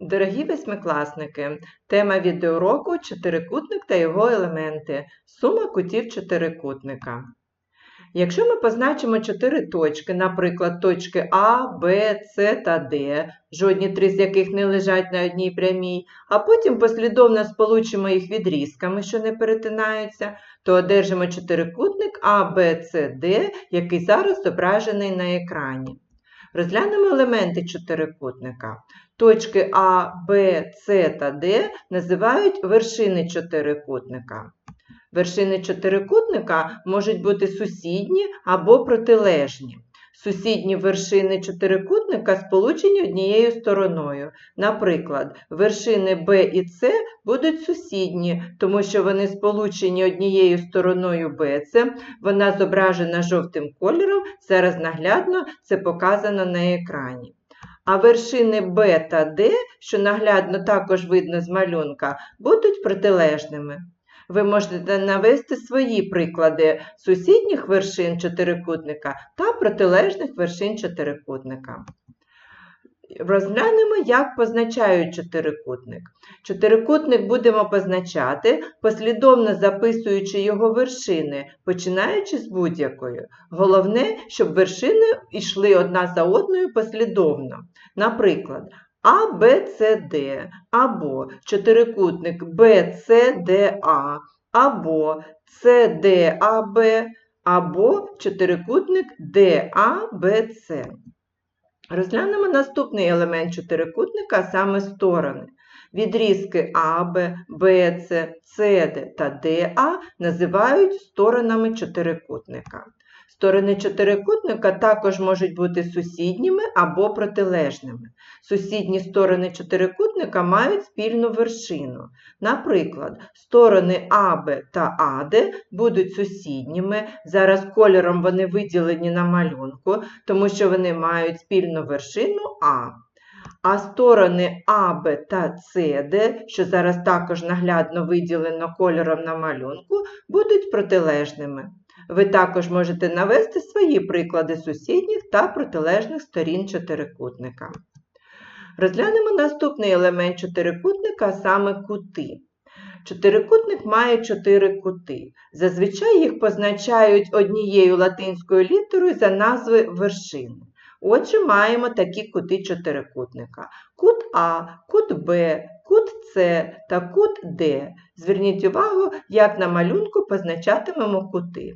Дорогі восьмикласники, тема відеоуроку чотирикутник та його елементи. Сума кутів чотирикутника. Якщо ми позначимо чотири точки, наприклад, точки А, Б, С та Д, жодні три з яких не лежать на одній прямій, а потім послідовно сполучимо їх відрізками, що не перетинаються, то одержимо чотирикутник А, Б, С, Д, який зараз зображений на екрані. Розглянемо елементи чотирикутника. Точки А, Б, С та Д називають вершини чотирикутника. Вершини чотирикутника можуть бути сусідні або протилежні. Сусідні вершини чотирикутника сполучені однією стороною. Наприклад, вершини Б і С будуть сусідні, тому що вони сполучені однією стороною БЦ. Вона зображена жовтим кольором, зараз наглядно це показано на екрані. А вершини Б та Д, що наглядно також видно з малюнка, будуть протилежними. Ви можете навести свої приклади сусідніх вершин чотирикутника та протилежних вершин чотирикутника. Розглянемо, як позначають чотирикутник. Чотирикутник будемо позначати, послідовно записуючи його вершини, починаючи з будь-якої. Головне, щоб вершини йшли одна за одною послідовно. Наприклад, а, Б, С, Д, або чотирикутник Б, С, Д, А, або С, Д, А, Б, або чотирикутник Д, А, Б, С. Розглянемо наступний елемент чотирикутника, саме сторони. Відрізки АБ, БЦ, СД та ДА називають сторонами чотирикутника. Сторони чотирикутника також можуть бути сусідніми або протилежними. Сусідні сторони чотирикутника мають спільну вершину. Наприклад, сторони АБ та АД будуть сусідніми. Зараз кольором вони виділені на малюнку, тому що вони мають спільну вершину А. А сторони АБ та СД, що зараз також наглядно виділено кольором на малюнку, будуть протилежними. Ви також можете навести свої приклади сусідніх та протилежних сторін чотирикутника. Розглянемо наступний елемент чотирикутника, а саме кути. Чотирикутник має чотири кути. Зазвичай їх позначають однією латинською літерою за назви вершини. Отже, маємо такі кути чотирикутника: кут А, кут Б, кут С та кут Д. Зверніть увагу, як на малюнку позначатимемо кути.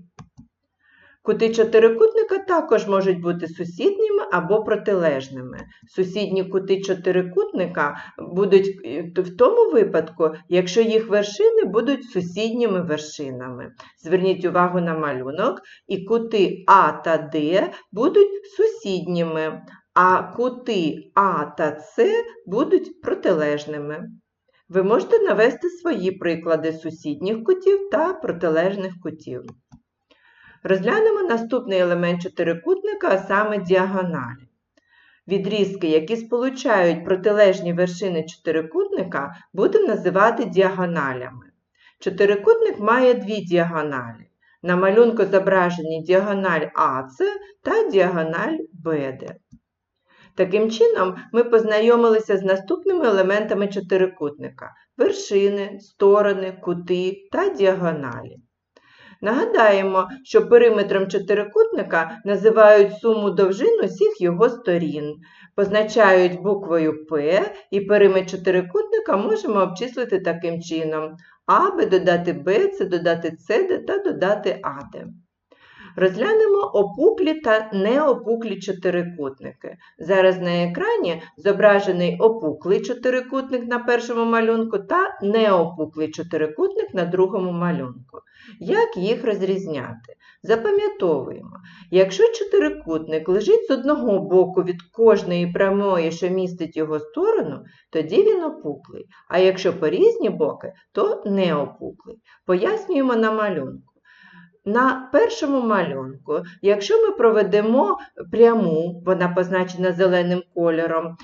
Кути чотирикутника також можуть бути сусідніми або протилежними. Сусідні кути чотирикутника будуть в тому випадку, якщо їх вершини будуть сусідніми вершинами. Зверніть увагу на малюнок, і кути А та Д будуть сусідніми, а кути А та С будуть протилежними. Ви можете навести свої приклади сусідніх кутів та протилежних кутів. Розглянемо наступний елемент чотирикутника, а саме діагоналі. Відрізки, які сполучають протилежні вершини чотирикутника, будемо називати діагоналями. Чотирикутник має дві діагоналі. На малюнку зображені діагональ АЦ та діагональ БД. Таким чином, ми познайомилися з наступними елементами чотирикутника вершини, сторони, кути та діагоналі. Нагадаємо, що периметром чотирикутника називають суму довжин усіх його сторін, позначають буквою П і периметр чотирикутника можемо обчислити таким чином: АБ додати Б, це додати СД та додати АД. Розглянемо опуклі та неопуклі чотирикутники. Зараз на екрані зображений опуклий чотирикутник на першому малюнку та неопуклий чотирикутник на другому малюнку. Як їх розрізняти? Запам'ятовуємо, якщо чотирикутник лежить з одного боку від кожної прямої, що містить його сторону, тоді він опуклий, а якщо по різні боки, то неопуклий. Пояснюємо на малюнку. На першому малюнку, якщо ми проведемо пряму, вона позначена зеленим кольором,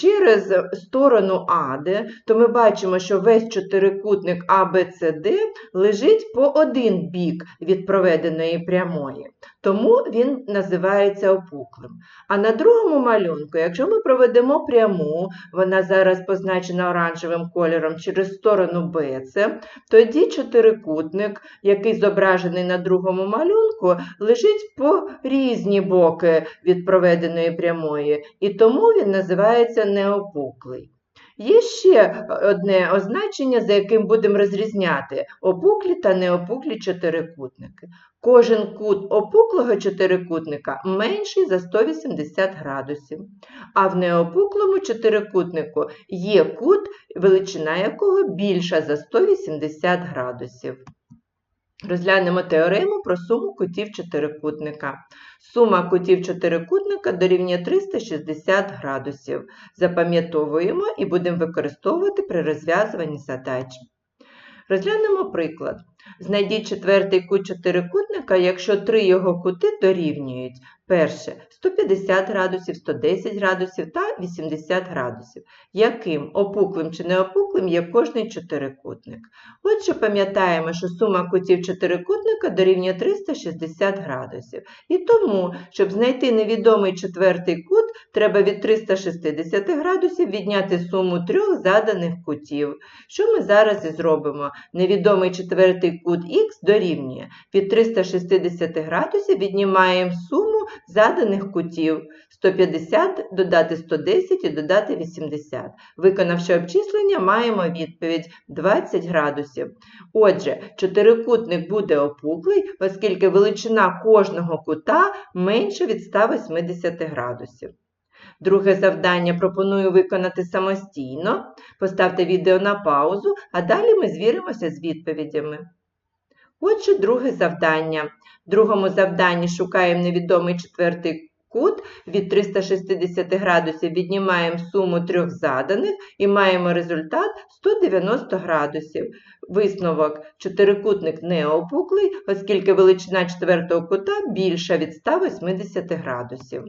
через сторону АД, то ми бачимо, що весь чотирикутник ABCD лежить по один бік від проведеної прямої. Тому він називається опуклим. А на другому малюнку, якщо ми проведемо пряму, вона зараз позначена оранжевим кольором через сторону BC, тоді чотирикутник, який зображений на другому малюнку, лежить по різні боки від проведеної прямої, і тому він називається неопуклий. Є ще одне означення, за яким будемо розрізняти опуклі та неопуклі чотирикутники. Кожен кут опуклого чотирикутника менший за 180 градусів, а в неопуклому чотирикутнику є кут, величина якого більша за 180 градусів. Розглянемо теорему про суму кутів чотирикутника. Сума кутів чотирикутника дорівнює 360 градусів. Запам'ятовуємо і будемо використовувати при розв'язуванні задач. Розглянемо приклад. Знайдіть четвертий кут чотирикутника, якщо три його кути дорівнюють. Перше 150 градусів, 110 градусів та 80 градусів. Яким опуклим чи неопуклим є кожний чотирикутник. Отже, пам'ятаємо, що сума кутів чотирикутника дорівнює 360 градусів. І тому, щоб знайти невідомий четвертий кут, треба від 360 градусів відняти суму трьох заданих кутів. Що ми зараз і зробимо? Невідомий четвертий кут х дорівнює. Від 360 градусів віднімаємо суму заданих кутів 150 додати 110 і додати 80. Виконавши обчислення, маємо відповідь 20 градусів. Отже, чотирикутник буде опуклий, оскільки величина кожного кута менша від 180 градусів. Друге завдання пропоную виконати самостійно. Поставте відео на паузу, а далі ми звіримося з відповідями. Отже, друге завдання. В другому завданні шукаємо невідомий четвертий кут, від 360 градусів віднімаємо суму трьох заданих і маємо результат 190 градусів. Висновок чотирикутник не опуклий, оскільки величина четвертого кута більша від 180 градусів.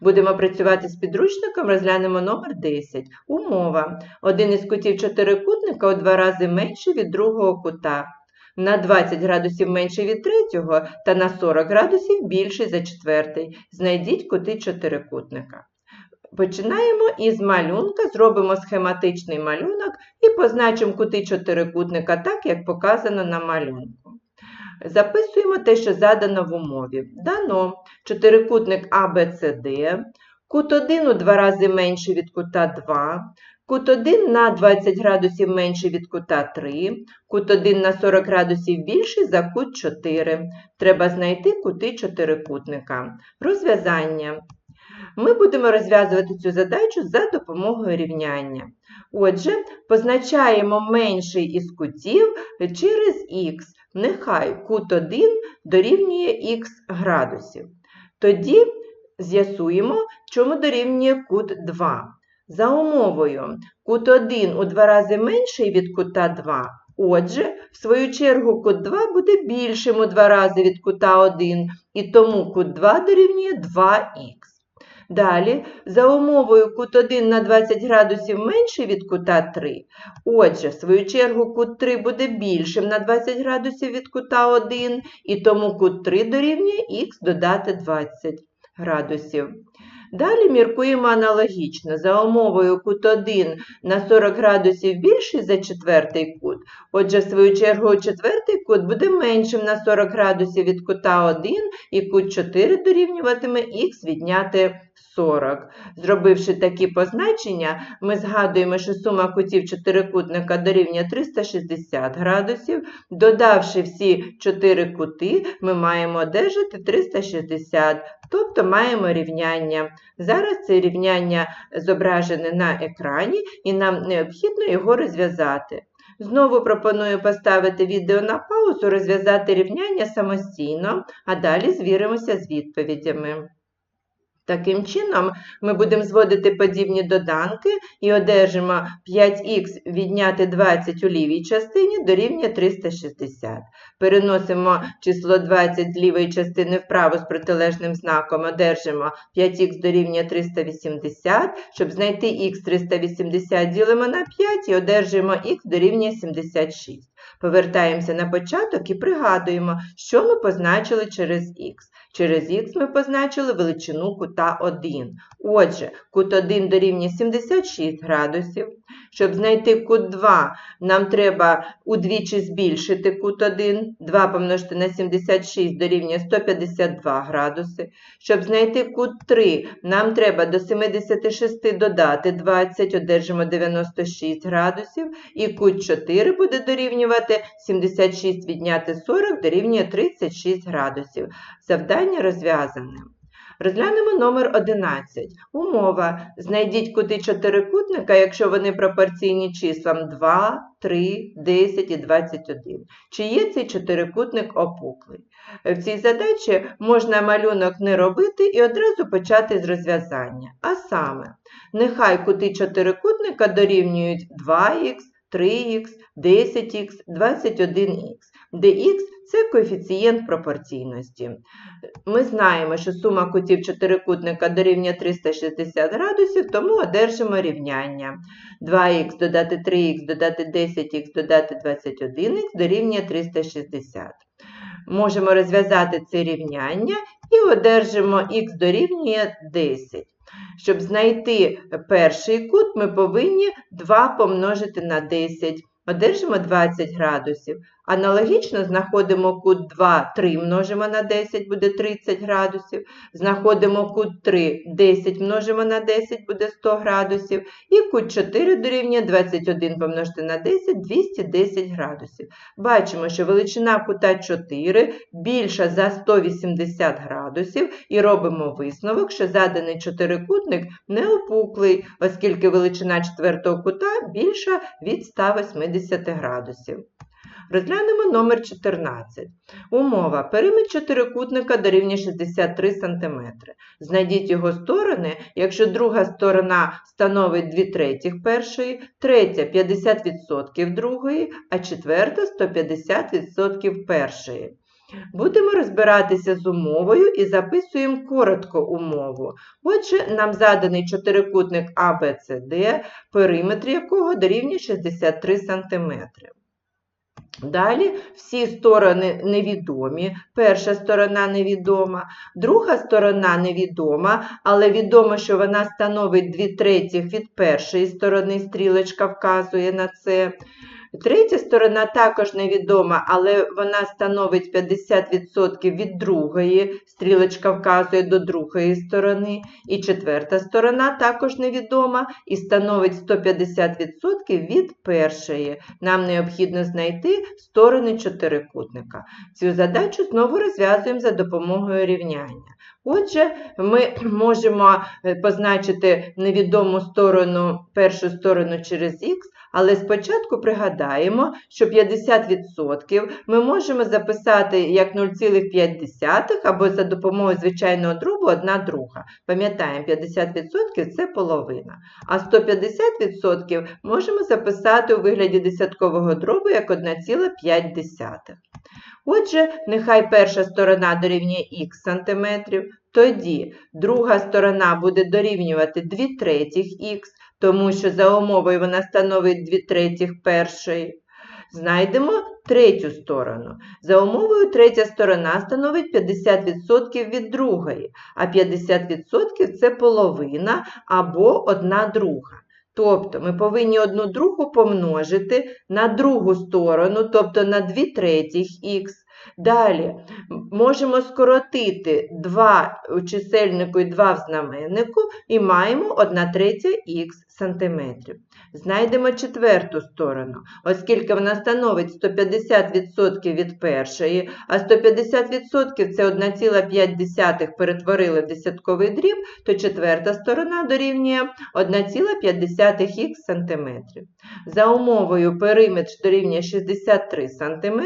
Будемо працювати з підручником, розглянемо номер 10. Умова. Один із кутів чотирикутника у два рази менший від другого кута на 20 градусів менший від третього та на 40 градусів більший за четвертий. Знайдіть кути чотирикутника. Починаємо із малюнка, зробимо схематичний малюнок і позначимо кути чотирикутника так, як показано на малюнку. Записуємо те, що задано в умові. Дано чотирикутник ABCD, кут 1 у два рази менший від кута 2, Кут 1 на 20 градусів менший від кута 3, кут 1 на 40 градусів більший за кут 4. Треба знайти кути чотирикутника. Розв'язання. Ми будемо розв'язувати цю задачу за допомогою рівняння. Отже, позначаємо менший із кутів через х. Нехай кут 1 дорівнює х градусів. Тоді з'ясуємо, чому дорівнює кут 2. За умовою, кут 1 у два рази менший від кута 2. Отже, в свою чергу кут 2 буде більшим у два рази від кута 1, і тому кут 2 дорівнює 2х. Далі, за умовою кут 1 на 20 градусів менший від кута 3. Отже, в свою чергу кут 3 буде більшим на 20 градусів від кута 1, і тому кут 3 дорівнює х додати 20 градусів. Далі міркуємо аналогічно. За умовою кут 1 на 40 градусів більший за четвертий кут. Отже, в свою чергу, четвертий кут буде меншим на 40 градусів від кута 1, і кут 4 дорівнюватиме х відняти 40. Зробивши такі позначення, ми згадуємо, що сума кутів чотирикутника дорівнює 360 градусів. Додавши всі 4 кути, ми маємо одержати 360, тобто маємо рівняння. Зараз це рівняння зображене на екрані, і нам необхідно його розв'язати. Знову пропоную поставити відео на паузу, розв'язати рівняння самостійно, а далі звіримося з відповідями. Таким чином, ми будемо зводити подібні доданки і одержимо 5х відняти 20 у лівій частині дорівнює 360. Переносимо число 20 з лівої частини вправо з протилежним знаком, одержимо 5х дорівнює 380. Щоб знайти х 380, ділимо на 5 і одержимо х дорівнює 76. Повертаємося на початок і пригадуємо, що ми позначили через х. Через х ми позначили величину кута 1. Отже, кут 1 дорівнює 76 градусів. Щоб знайти кут 2, нам треба удвічі збільшити кут 1. 2 помножити на 76 дорівнює 152 градуси. Щоб знайти кут 3, нам треба до 76 додати 20, одержимо 96 градусів. І кут 4 буде дорівнювати 76 відняти 40 дорівнює 36 градусів. Завдання розв'язане. Розглянемо номер 11. Умова. Знайдіть кути чотирикутника, якщо вони пропорційні числам 2, 3, 10 і 21. Чи є цей чотирикутник опуклий? В цій задачі можна малюнок не робити і одразу почати з розв'язання. А саме, нехай кути чотирикутника дорівнюють 2х, 3х, 10х, 21х, де х це коефіцієнт пропорційності. Ми знаємо, що сума кутів чотирикутника дорівнює 360 градусів, тому одержимо рівняння. 2х додати 3х додати 10х додати 21х дорівнює 360. Можемо розв'язати це рівняння і одержимо х дорівнює 10. Щоб знайти перший кут, ми повинні 2 помножити на 10. Одержимо 20 градусів. Аналогічно знаходимо кут 2, 3 множимо на 10, буде 30 градусів. Знаходимо кут 3, 10 множимо на 10, буде 100 градусів. І кут 4 дорівнює 21 помножити на 10, 210 градусів. Бачимо, що величина кута 4 більша за 180 градусів. І робимо висновок, що заданий чотирикутник не опуклий, оскільки величина четвертого кута більша від 180 градусів. Розглянемо номер 14. Умова. Периметр чотирикутника дорівнює 63 см. Знайдіть його сторони, якщо друга сторона становить 2 третіх першої, третя 50% другої, а четверта 150% першої. Будемо розбиратися з умовою і записуємо коротко умову. Отже, нам заданий чотирикутник ABCD, периметр якого дорівнює 63 см. Далі всі сторони невідомі. Перша сторона невідома, друга сторона невідома, але відомо, що вона становить 2 третіх від першої сторони, стрілочка вказує на це. Третя сторона також невідома, але вона становить 50% від другої, стрілочка вказує до другої сторони. І четверта сторона також невідома і становить 150% від першої. Нам необхідно знайти сторони чотирикутника. Цю задачу знову розв'язуємо за допомогою рівняння. Отже, ми можемо е, позначити невідому сторону, першу сторону через х, але спочатку пригадаємо, що 50% ми можемо записати як 0,5 або за допомогою звичайного дробу 1 друга. Пам'ятаємо, 50% це половина. А 150% можемо записати у вигляді десяткового дробу як 1,5. Отже, нехай перша сторона дорівнює х сантиметрів, тоді друга сторона буде дорівнювати 2 третіх х, тому що за умовою вона становить 2 третіх першої. Знайдемо третю сторону. За умовою третя сторона становить 50% від другої, а 50% це половина або одна друга. Тобто ми повинні одну другу помножити на другу сторону, тобто на 2 третіх х. Далі можемо скоротити 2 у чисельнику і 2 в знаменнику і маємо 1 третя х сантиметрів. Знайдемо четверту сторону, оскільки вона становить 150% від першої, а 150% це 1,5 перетворили в десятковий дріб, то четверта сторона дорівнює 1,5х сантиметрів. За умовою периметр дорівнює 63 см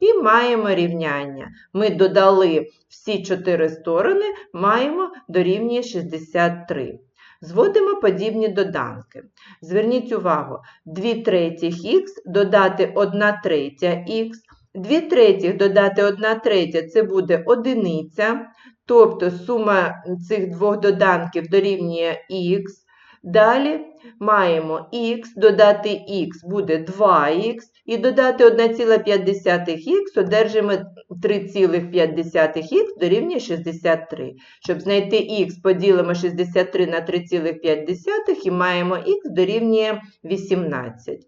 і маємо рівняння. Ми додали всі чотири сторони, маємо дорівнює 63. Зводимо подібні доданки. Зверніть увагу, 2 третіх х додати 1 третя х, 2 третіх додати 1 третя це буде одиниця, тобто сума цих двох доданків дорівнює х. Далі маємо х, додати х буде 2х, і додати 1,5х одержимо 3,5х дорівнює 63. Щоб знайти х, поділимо 63 на 3,5 і маємо х дорівнює 18.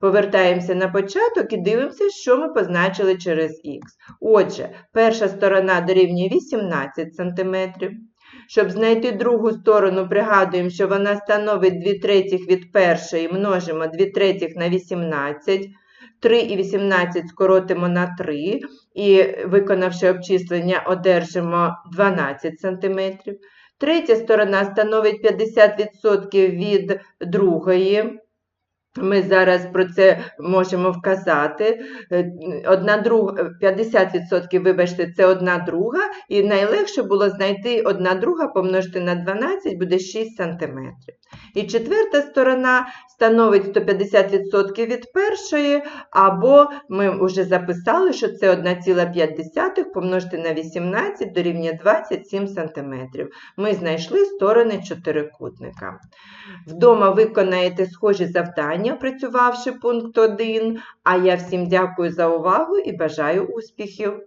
Повертаємося на початок і дивимося, що ми позначили через х. Отже, перша сторона дорівнює 18 см. Щоб знайти другу сторону, пригадуємо, що вона становить 2 третіх від першої, множимо 2 третіх на 18. 3 і 18 скоротимо на 3, і, виконавши обчислення, одержимо 12 см. Третя сторона становить 50% від другої. Ми зараз про це можемо вказати. Е, Одна друг... 50%, вибачте, це одна друга, і найлегше було знайти одна друга помножити на 12, буде 6 см. І четверта сторона становить 150% від першої, або ми вже записали, що це 1,5 помножити на 18 дорівнює 27 см. Ми знайшли сторони чотирикутника. Вдома виконаєте схожі завдання, опрацювавши пункт 1. А я всім дякую за увагу і бажаю успіхів!